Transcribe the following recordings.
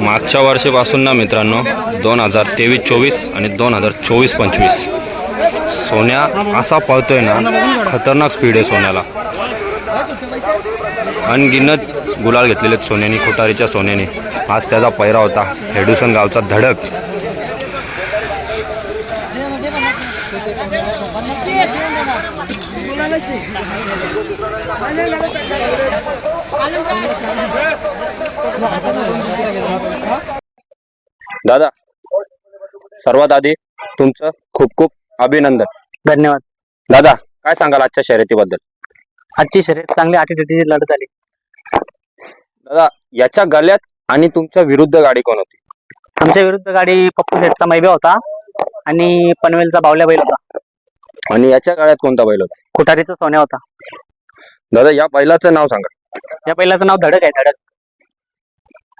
मागच्या वर्षीपासून ना मित्रांनो दोन हजार तेवीस चोवीस आणि दोन हजार चोवीस पंचवीस. सोन्या असा पळतोय ना खतरनाक स्पीड आहे सोन्याला. अनगिनत गुलाल घेतलेले आहेत सोन्याने खुटारीच्या सोन्याने. आज त्याचा पैरा होता हेडुसन गावचा धडक. दादा सर्वात आधी तुमचं खूप खूप अभिनंदन. धन्यवाद. दादा काय सांगाल आजच्या शर्यतीबद्दल? आजची शर्यत चांगली अटीतटीची लढत आली दादा याच्या गल्यात आणि तुमच्या विरुद्ध गाडी कोण होती? आमच्या विरुद्ध गाडी पप्पू शेटचा मैबा होता. आणि पनवेलचा बावल्या बैल होता. आणि याच्या गाड्यात कोणता बैल होता? कुठारीचा सोन्या होता. दादा या बैलाचं नाव सांगा. या बैलाचं नाव धडक आहे धडक.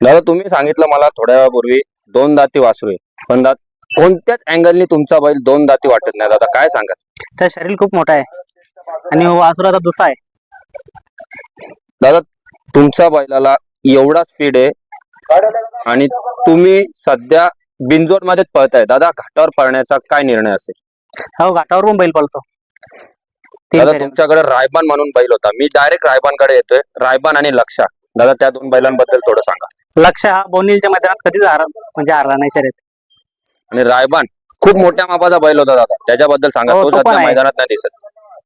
दादा तुम्ही सांगितलं मला थोड्या वेळापूर्वी दोन दाती वासरू आहे पण दात कोणत्याच अँगलनी तुमचा बैल दोन दाती वाटत नाही. दादा काय सांगा तर शरीर खूप मोठा आहे. आणि वासुराचा दुसा आहे. दादा तुमच्या बैलाला एवढा स्पीड आहे. आणि तुम्ही सध्या बिनजोडमध्ये पळताय दादा घाटावर पळण्याचा काय निर्णय असेल? हो घाटावर पण बैल पळतो. तीन दादा फेऱ्या. तुमच्याकडे रायबान म्हणून बैल होता. मी डायरेक्ट रायबानकडे येतोय. रायबान आणि लक्षा. दादा त्या दोन बैलांबद्दल थोडं सांगा. लक्ष हा बोनिलच्या मैदानात कधीच हार म्हणजे हारला नाही शर्यत. आणि रायबान खूप मोठ्या मापाचा बैल होता दादा. त्याच्याबद्दल सांगा. हो, तो तो पण सध्या आहे. मैदानात नाही दिसत.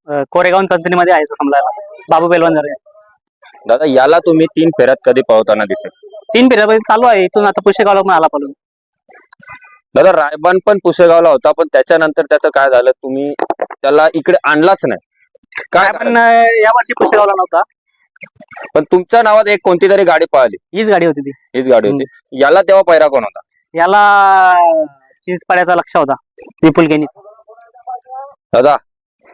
अं, कोरेगाव चंचणीमध्ये आहे समजायला. बाबू बेलवान जरे दादा याला तुम्ही तीन फेऱ्यात कधी पळवताना दिसेल तीन फेऱ्या बैल चालू आहे. इथून आता पुशेगावला पण आला पळून. दादा रायबान पण पुसेगावला होता पण त्याच्यानंतर त्याचं काय झालं? तुम्ही त्याला इकडे आणलाच नाही. काय पण या वर्षी पुशेगावला नव्हता. पण तुमच्या नावात एक कोणती तरी गाडी पळाली. हीच गाडी होती ती. हीच गाडी होती. याला तेव्हा पैरा कोण होता? याला चिंचपाड्याचा लक्ष होता विपुल गेनी दादा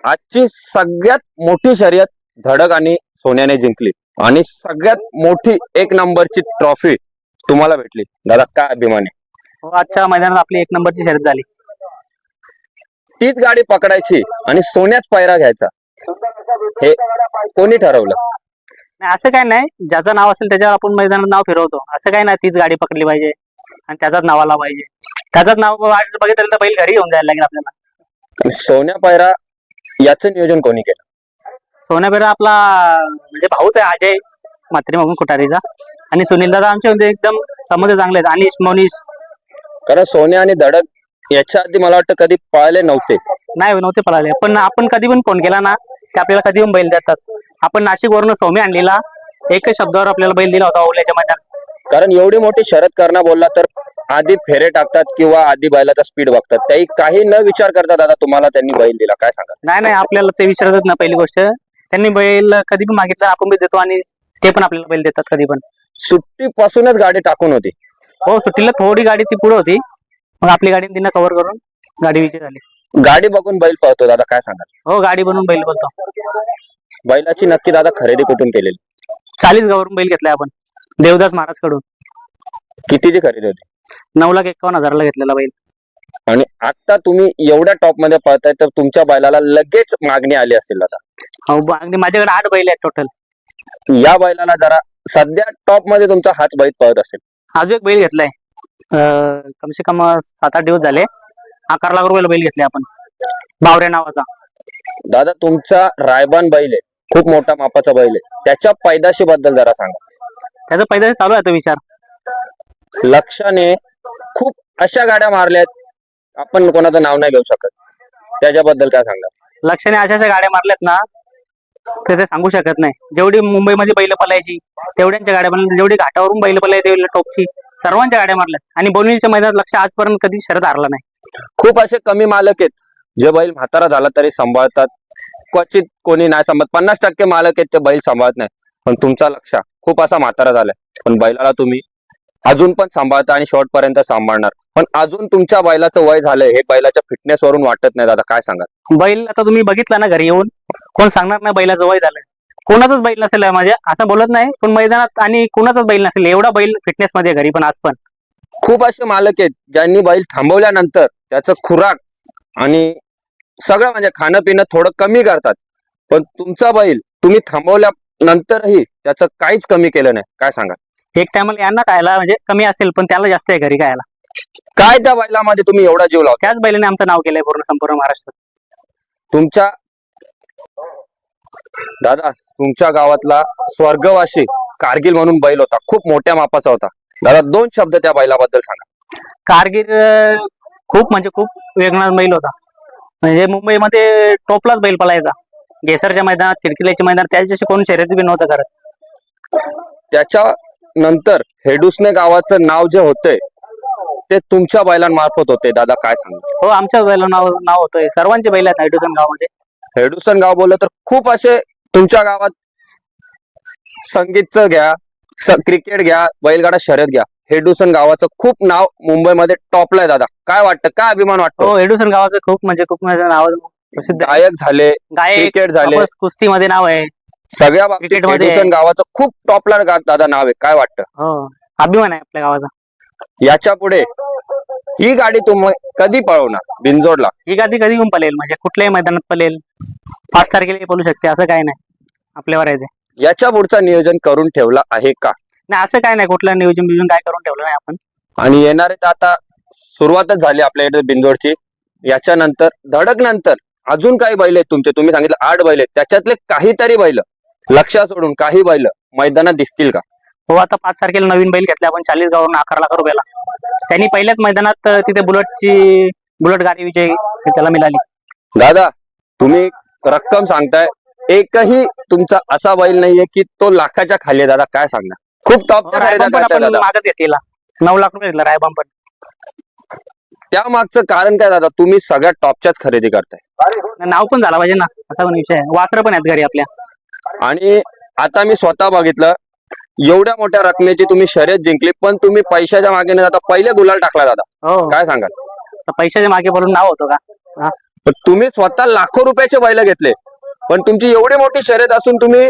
आजची सगळ्यात मोठी शर्यत धडक आणि सोन्याने जिंकली. आणि सगळ्यात मोठी एक नंबरची ट्रॉफी तुम्हाला भेटली. दादा काय अभिमान आहे? आजच्या मैदानात आपली एक नंबरची शर्यत झाली. तीच गाडी पकडायची आणि सोन्याच पैरा घ्यायचा. हे कोणी ठरवलं? नाही असं काय नाही. ज्याचं नाव असेल त्याच्यावर आपण मैदानात नाव फिरवतो. असं काय नाही तीच गाडी पकडली पाहिजे आणि त्याचाच नाव आला पाहिजे. त्याचाच नाव बघितलं तर बैल घरी येऊन जायला लागेल आपल्याला. सोन्या पैरा याचं नियोजन कोणी केलं? सोन्यापेरा आपला म्हणजे भाऊच आहे अजय मात्री मागून कुठारीचा आणि सुनील दादा आमचे म्हणजे एकदम समज चांगले आहेत. अनिश मोनिश कारण सोन्या आणि धडक याच्या आधी मला वाटतं कधी पळाले नव्हते. नाही नव्हते पळाले. पण आपण कधी पण फोन केला ना ते आपल्याला कधी पण बैल देतात. आपण नाशिक वरून सौम्य आणलेला एकच शब्दावर आपल्याला बैल दिला होता ओल्याच्या मैदानात. कारण एवढी मोठी शरद करणं बोलला तर आधी फेरे टाकतात किंवा आधी बैलाचा स्पीड बघतात. त्याही काही न विचार करता दादा तुम्हाला त्यांनी बैल दिला. काय सांगा नाही नाही आपल्याला ते विचारतच ना पहिली गोष्ट. त्यांनी बैल कधी पण मागितलं आपण बी देतो आणि ते पण आपल्याला बैल देतात कधी पण. सुट्टीपासूनच गाडी टाकून होती. हो सुट्टीला थोडी गाडी ती पुढे होती. मग आपली गाडी तिनं कव्हर करून गाडी विजय झाली. गाडी बघून बैल पळतो दादा काय सांगा हो गाडी बनवून बैल बोलतो बैलाची नक्की दादा खरेदी कुठून केलेली? चाळीस गावरून बैल घेतलाय आपण. देवदास महाराजकडून कितीची खरेदी होती? नऊ लाख एकावन्न हजारला घेतलेला बैल. आणि आता तुम्ही एवढ्या टॉपमध्ये पळताय तर तुमच्या बैलाला लगेच मागणी आली असेल दादा. हो ब- आणि माझ्याकडे आठ बैल आहेत टोटल या बैलाला जरा सध्या टॉपमध्ये तुमचा हाच बैल पळत असेल. अजून एक बैल घेतलाय. अं, कमसे कम सात आठ दिवस झाले. अकरा लाख रुपयाला बैल घेतले आपण. बावऱ्या नावाचा. दादा तुमचा रायबान बैल आहे. खूप मोठा मापाचा बैल आहे. त्याच्या पैदाशी बद्दल जरा सांगा. त्याचा पैदा चालू आहे तो विचार. लक्षाने खूप अशा गाड्या मारल्यात आपण कोणाचं नाव नाही घेऊ शकत. त्याच्याबद्दल काय सांगा? लक्षाने अशा अशा गाड्या मारल्यात ना तर ते सांगू शकत नाही. जेवढी मुंबईमध्ये बैल पलायची तेवढ्यांच्या गाड्या बनल्या जेवढी घाटावरून बैल पलायची टॉपची सर्वांच्या गाड्या मारल्यात. आणि बोनिलच्या मैदानात लक्ष आजपर्यंत कधी शरद हारला नाही. खूप असे कमी मालक आहेत. जे बैल म्हातारा झाला तरी सांभाळतात. क्वचित कोणी नाही सांभाळत. पन्नास टक्के मालक आहेत ते बैल सांभाळत नाही. पण तुमचा लक्ष खूप असा म्हातारा झालाय. पण बैलाला तुम्ही अजून पण सांभाळता आणि शेवटपर्यंत सांभाळणार. पण अजून तुमच्या बैलाचं वय झालंय. हे बैलाच्या फिटनेस वरून वाटत नाही दादा. काय सांगा बैल आता तुम्ही बघितला ना घरी येऊन? कोण सांगणार नाही बैलाचं वय झालंय कोणाचाच बैल नसेल म्हणजे असं बोलत नाही पण मैदानात आणि कोणाचाच बैल नसेल एवढा बैल फिटनेस मध्ये घरी पण आज पण. खूप असे मालक आहेत ज्यांनी बैल थांबवल्यानंतर त्याचं खुराक आणि सगळं म्हणजे खाणं पिणं थोडं कमी करतात. पण तुमचा बैल तुम्ही थांबवल्या नंतरही त्याचं काहीच कमी केलं नाही. काय सांगा एक टायमाला यांना खायला म्हणजे कमी असेल पण त्याला जास्त आहे घरी खायला. काय त्या बैलामध्ये तुम्ही एवढा जीव लावता? त्याच बैलाने आमचं नाव केलंय पूर्ण संपूर्ण महाराष्ट्रात. तुमच्या दादा तुमच्या गावातला स्वर्गवासी कारगिल म्हणून बैल होता. खूप मोठ्या मापाचा होता. दादा दोन शब्द त्या बैलाबद्दल सांगा. कारगिर अं, खूप म्हणजे खूप वेगळा बैल होता. म्हणजे मुंबईमध्ये टोपलाच बैल पळायचा. गेसरच्या मैदानात किरकिल्याच्या मैदानात त्याच्याशी कोण शर्यती बी नव्हतं करत. त्याच्या नंतर हेडुसने गावाचं नाव जे होते ते तुमच्या बैलांमार्फत होते. दादा काय सांगा? हो आमच्या बैला नाव नाव होतंय. सर्वांचे बैल आहेत हायड्रोजन गावामध्ये. हेडुसन गाव बोललं तर खूप असे तुमच्या गावात संगीतचं घ्या क्रिकेट घ्या बैलगाडा शर्यत घ्या. हेडुसन गावाचं खूप नाव मुंबईमध्ये टॉपला आहे दादा. काय वाटतं? काय अभिमान वाटतो? हो हेडुसन गावाचं खूप म्हणजे खूप माझं नाव प्रसिद्ध गायक झाले गायक क्रिकेट झाले. कुस्तीमध्ये नाव आहे. सगळ्या बाबतीत क्रिकेटमध्ये. हेडुसन गावाचं खूप टॉपला गा- दादा नाव आहे. काय वाटतं? हो अभिमान आहे आपल्या गावाचा. याच्यापुढे ही गाडी तुम्ही कधी पळवणार? बिनजोडला. ही गादी कधी पण पलेल म्हणजे कुठल्याही मैदानात पलेल पाच तारखेला पळू शकते असं काही नाही. आपल्यावर आहे. ते याच्या पुढचं नियोजन करून ठेवला आहे का? नाही असं काय नाही. कुठलं नियोजन बियोजन काय करून ठेवलं नाही आपण. आणि येणारे तर आता सुरुवातच झाली आपल्या इथे बिंदोडची याच्यानंतर धडक नंतर अजून काही बैल आहेत तुमचे. तुम्ही सांगितलं आठ बैल आहेत. त्याच्यातले काहीतरी बैल. लक्षात सोडून काही बैल मैदानात दिसतील का? हो आता पाच तारखेला नवीन बैल घेतला आपण चाळीस गावावरून अकरा लाख रुपयाला. त्यांनी पहिल्याच मैदानात तिथे बुलेटची बुलेट गाडी विजय त्याला मिळाली. दादा तुम्ही रक्कम सांगताय. एकही तुमचा असा बैल नाहीये की तो लाखाच्या खाली आहे. दादा काय सांगणार? खूप दादा. मागच घेतलेला. नऊ लाख रुपये घेतला रायबाम पण त्या मागचं कारण काय दादा? तुम्ही सगळ्यात टॉपच्याच खरेदी करताय. नाव पण झाला पाहिजे ना असा पण विषय आहे. वासरं पण आहेत घरी आपल्या. आणि आता मी स्वतः बघितलं एवढ्या मोठ्या रकमेची तुम्ही शर्यत जिंकली पण तुम्ही पैशाच्या मागे न जाता पहिले गुलाल टाकला दादा. हो. काय सांगाल? तर पैशाच्या मागे पडून नाव होतं का? पण तुम्ही स्वतः लाखो रुपयाचे बैल घेतले पण तुमची एवढी मोठी शर्यत असून तुम्ही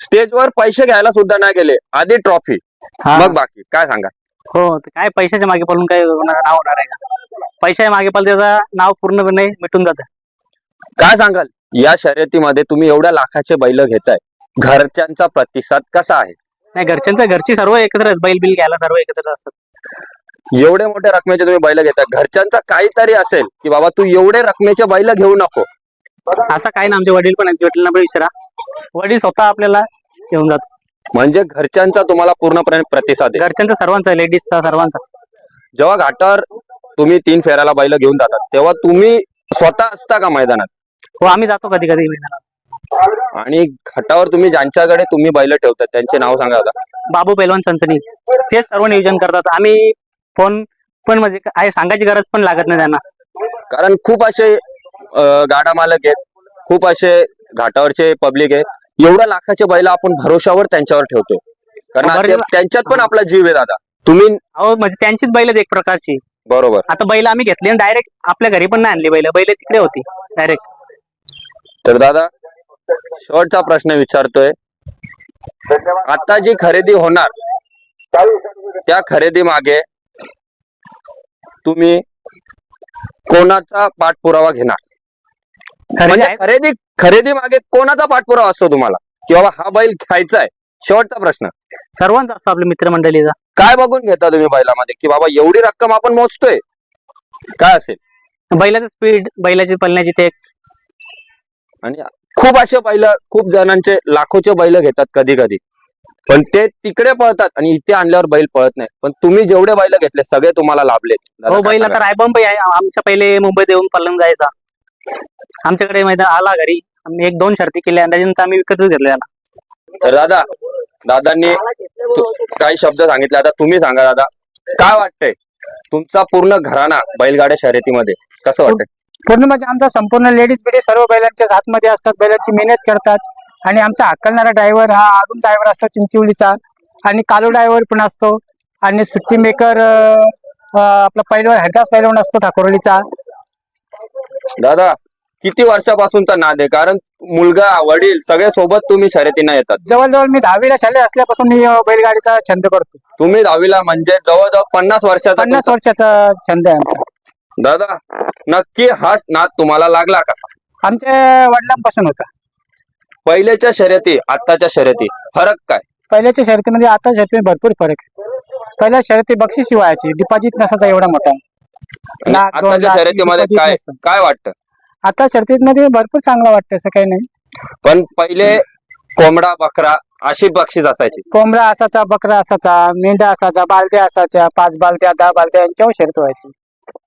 स्टेजवर पैसे घ्यायला सुद्धा नाही गेले आधी ट्रॉफी. हा. मग बाकी काय सांगा हो काय पैशाच्या मागे पडून काय नाव होणार आहे का? पैशाच्या मागे पडलं त्याचं नाव पूर्णपणे मिटून जातं. काय सांगाल? या शर्यतीमध्ये तुम्ही एवढ्या लाखाचे बैल घेताय. घरच्यांचा प्रतिसाद कसा आहे? नाही घरच्यांचं घरची सर्व एकत्र बैल बिल घ्यायला सर्व एकत्र असतात. एवढे मोठ्या रकमेचे तुम्ही बैल घेताय घरच्यांचा काहीतरी असेल की बाबा तू एवढे रकमेचे बैल घेऊ नको. असं काय ना आमचे वडील पण आहेत. वडिलांना पण विचारा. वडील स्वतः आपल्याला घेऊन जातो म्हणजे घरच्यांचा तुम्हाला पूर्णपणे प्रतिसाद घरच्यांचा सर्वांचा लेडीजचा सर्वांचा. जेव्हा घाटावर तुम्ही तीन फेऱ्याला बैल घेऊन जातात तेव्हा तुम्ही स्वतः असता का मैदानात? हो आम्ही जातो कधी कधी मैदानात. आणि घाटावर तुम्ही ज्यांच्याकडे तुम्ही बैल ठेवतात त्यांचे नाव सांगा आता. बाबू पैलवान चंचणी तेच सर्व नियोजन करतात. आम्ही फोन पण म्हणजे काय सांगायची गरज पण लागत नाही त्यांना. कारण खूप असे गाडा मालक आहेत. खूप असे घाटावरचे पब्लिक आहे एवढ्या लाखाचे बैल आपण भरोशावर त्यांच्यावर ठेवतो कारण. ते- त्यांच्यात पण आपला जीव आहे दादा. तुम्ही अहो म्हणजे त्यांचीच बैल आहेत एक प्रकारची. बरोबर. आता बैल आम्ही घेतली आणि डायरेक्ट आपल्या घरी पण नाही आणली बैल. बैल तिकडे होती डायरेक्ट तर दादा शेवटचा प्रश्न विचारतोय. आता जी खरेदी होणार त्या खरेदी मागे तुम्ही कोणाचा पाठपुरावा घेणार? म्हणजे खरेदी खरेदी मागे कोणाचा पाठपुरावा असतो तुम्हाला? की बाबा हा बैल घ्यायचा आहे? शेवटचा प्रश्न. सर्वांचा असतो आपल्या मित्रमंडळीचा. काय बघून घेता तुम्ही बैलामध्ये? की बाबा एवढी रक्कम आपण मोजतोय? काय असेल? बैलाचं स्पीड बैलाची पळण्याची टेक आणि खूप असे बैल खूप जणांचे लाखोचे बैल घेतात कधी कधी पण ते तिकडे पळतात आणि इथे आणल्यावर बैल पळत नाही. पण तुम्ही जेवढे बैल घेतले सगळे तुम्हाला लाभलेत. दादा हो बैल? आता रायबंब आहे. आमच्या पहिले मुंबईत येऊन पलंग जायचा. आमच्याकडे मैदान आला घरी. आम्ही एक दोन शर्ती केल्या त्याच्यानंतर आम्ही विकतच घेतलं त्याला. तर दादा दादांनी काही शब्द सांगितले. आता तुम्ही सांगा दादा. काय वाटतंय? तुमचा पूर्ण घराणा बैलगाड्या शर्यतीमध्ये कसं वाटतंय? म्हणजे आमचा संपूर्ण लेडीज बिडीज सर्व बैलांच्या हातमध्ये असतात बैलांची मेहनत करतात. आणि आमचा हाकलणारा ड्रायव्हर हा अरुण ड्रायव्हर असतो चिंचिवलीचा आणि कालू ड्रायव्हर पण असतो. आणि सुट्टी मेकर आपला पहिलवान हरदास पहिलवान असतो ठाकुरलीचा दादा किती वर्षापासूनचा नाद आहे? कारण मुलगा वडील सगळे सोबत तुम्ही शर्यतींना येतात. जवळजवळ मी दहावीला शालेय असल्यापासून मी बैलगाडीचा छंद करतो. तुम्ही दहावीला म्हणजे जवळजवळ पन्नास वर्षाचा पन्नास वर्षाचा छंद आहे आमचा. दादा नक्की हा नाद तुम्हाला लागला कसा? आमच्या वडिलांपासून होता. पहिल्याच्या शर्यती आत्ताच्या शर्यती फरक काय? पहिल्याच्या शर्यतीमध्ये आता शर्यतीमध्ये भरपूर फरक आहे. पहिल्या शर्यती बक्षीस व्हायची डिपॉझिट नसायचा एवढा मोठा. आणि लाख, दोन आताच्या लाख शर्यतीमध्ये deposit काय नसतं. काय वाटतं? आता शर्यतीमध्ये भरपूर चांगलं वाटतं असं काही नाही. पण पहिले कोंबडा बकरा अशी बक्षीस असायची. कोंबडा असाचा बकरा असाचा मेंढा असाचा बालद्या असाच्या पाच बालद्या दहा बालद्या यांच्यावर शर्यत व्हायची.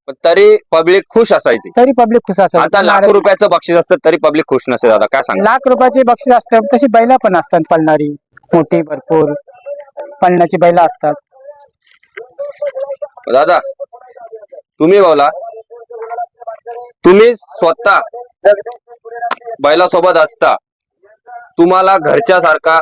पण तरी पब्लिक खुश असायची. तरी पब्लिक खुश आता असत लाखो रुपयाचं बक्षीस असतं तरी पब्लिक खुश नसते दादा. काय सांगा लाख रुपयाचे बक्षीस असतात तशी बैला पण असतात पळणारी. मोठी भरपूर. पळण्याची बैला असतात. दादा तुम्ही बोला तुम्ही स्वतः बैलासोबत असता तुम्हाला घरच्या सारखा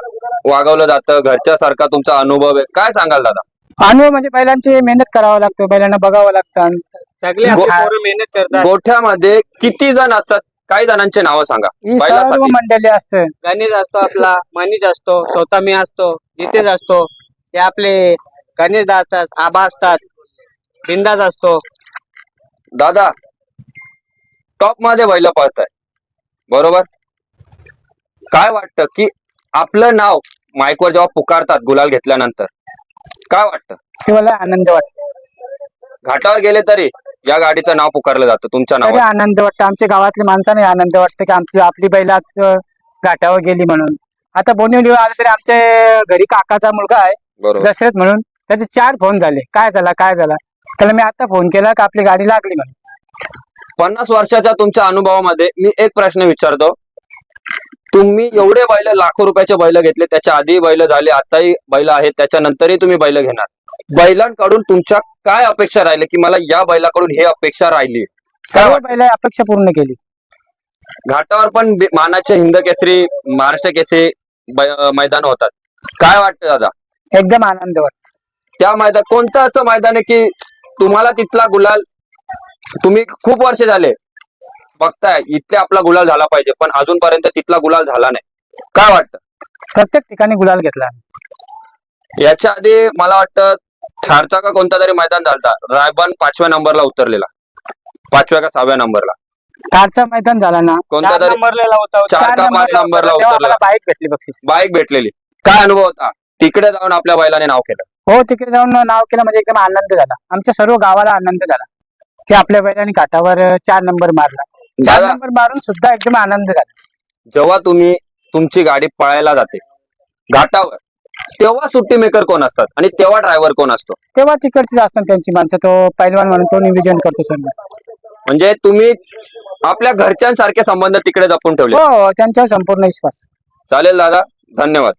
वागवलं जातं घरच्या सारखा तुमचा अनुभव आहे. काय सांगाल दादा? अनुभव म्हणजे बैलांची मेहनत करावं लागतं बैलांना बघावं लागतं सगळे आपले पोरं मेहनत करतात. गोठ्यामध्ये किती जण असतात? काही जणांचे नावं सांगा. ही सर्व बैलासाठी. मंडळी असतं. गणेश असतो आपला मनीष असतो स्वतः मी असतो जितेश असतो हे आपले गणेश दास असतात आबा असतात बिंदास असतो. दादा टॉपमध्ये बैल पळताय. बरोबर? काय वाटतं की आपलं नाव माईकवर जेव्हा पुकारतात गुलाल घेतल्यानंतर काय वाटतं? मला आनंद वाटतो. घाटावर गेले तरी या गाडीचं नाव पुकारलं जातं तुमच्या तरी नावावर. आनंद वाटतं. आमच्या गावातल्या माणसाने आनंद वाटतं की आमची आपली बैल आज अं, घाटावर गेली म्हणून. आता बोनिवलीवर आलं तरी आमच्या घरी काकाचा मुलगा आहे बरोबर. दशरथ म्हणून. त्याचे चार फोन झाले. काय झाला? काय झाला? त्याला मी आता फोन केला का आपली गाडी लागली म्हणून. पन्नास वर्षाच्या तुमच्या अनुभवामध्ये मी एक प्रश्न विचारतो. तुम्ही एवढे बैल लाखो रुपयाचे बैल घेतले त्याच्या आधी बैल झाले आताही बैल आहेत त्याच्यानंतरही तुम्ही बैल घेणार. बैलांकडून तुमच्या काय अपेक्षा राहिले की मला या बैलाकडून हे अपेक्षा राहिली? सर्व? बैल अपेक्षा पूर्ण केली. घाटावर पण मानाचे हिंद केसरी महाराष्ट्र केसरी मैदान होतात. काय वाटतं दादा? एकदम आनंद वाटतो त्या मैदान कोणतं असं मैदान आहे की तुम्हाला तिथला गुलाल तुम्ही खूप वर्ष झाले बघताय इथे आपला गुलाल झाला पाहिजे पण अजूनपर्यंत तिथला गुलाल झाला नाही. काय वाटतं? प्रत्येक ठिकाणी गुलाल घेतला याच्या आधी मला वाटतं ठारचा का कोणता तरी मैदान झालता रायबन पाचव्या नंबरला उतरलेला. पाचव्या का सहाव्या नंबरला. कारचा मैदान झाला ना. कोणता तरी नंबरला होता. चार का पाच नंबरला उतरलेला. बाईक भेटली बक्षीस. बाईक भेटलेली. काय अनुभव होता? तिकडे जाऊन आपल्या बैलाने नाव केलं. हो तिकडे जाऊन नाव केलं म्हणजे एकदम आनंद झाला. आमच्या सर्व गावाला आनंद झाला. की आपल्या बैलांनी घाटावर चार नंबर मारला. चार दादा नंबर मारून सुद्धा एकदम आनंद झाला. जेव्हा तुम्ही तुमची गाडी पळायला जाते घाटावर तेव्हा सुट्टी मेकर कोण असतात आणि तेव्हा ड्रायव्हर कोण असतो? तेव्हा तिकडचीच असतात त्यांची माणसं तो पैलवान म्हणून तो नियोजन करतो सर्व म्हणजे तुम्ही आपल्या घरच्यांसारखे संबंध तिकडे जपून ठेवले. हो हो, त्यांच्यावर संपूर्ण विश्वास. चालेल दादा धन्यवाद.